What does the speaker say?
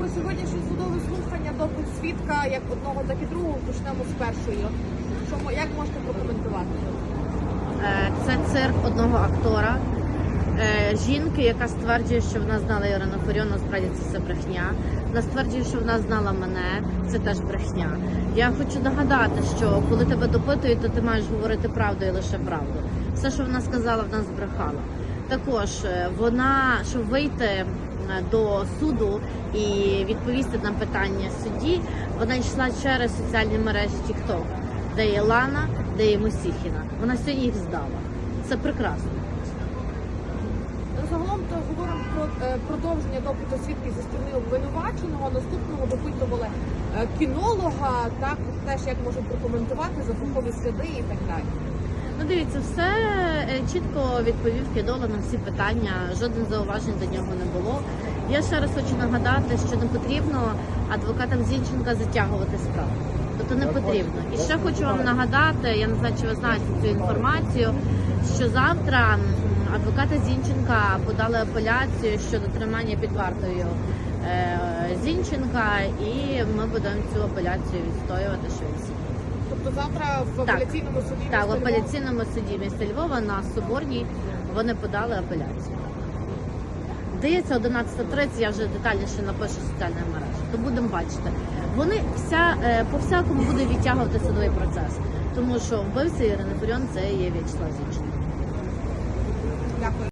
про сьогоднішнє судове слухання допит свідка як одного, так і другого. Почнемо з першої. Що як можете прокоментувати? Е, Це цирк одного актора. Е, Жінки, яка стверджує, що вона знала Ірину Фаріон, насправді це все брехня. Вона стверджує, що вона знала мене, це теж брехня. Я хочу нагадати, що коли тебе допитують, то ти маєш говорити правду і лише правду. Все, що вона сказала, вона збрехала. Також е, вона, щоб вийти до суду і відповісти на питання судді, вона йшла через соціальні мережі TikTok, де є Лана, де є Мосіхіна. Вона сьогодні їх здала. Це прекрасно. Ну, Загалом то говоримо про е, продовження допиту свідків зі сторони обвинуваченого. Наступного допитували е, кінолога, так теж як можуть прокоментувати зафахові сліди і так далі. Ну, дивіться, все чітко відповів Кідола на всі питання. Жодних зауважень до нього не було. Я ще раз хочу нагадати, що не потрібно адвокатам Зінченка затягувати справу. Тобто не потрібно. І ще хочу вам нагадати, я не знаю, чи ви знаєте цю інформацію, що завтра м, адвокати Зінченка подали апеляцію щодо тримання під вартою е, Зінченка, і ми будемо цю апеляцію відстоювати, що. Тобто завтра в Так. апеляційному суді Так, в міста Львова апеляційному суді міста Львова на Соборній вони подали апеляцію. Здається, 11.30 я вже детальніше напишу в соціальних мережах, то будемо бачити. Вони вся е, по всякому будуть відтягувати судовий процес, тому що вбивця Ірини Фаріон це є В'ячеслав Зінченко. Дякую.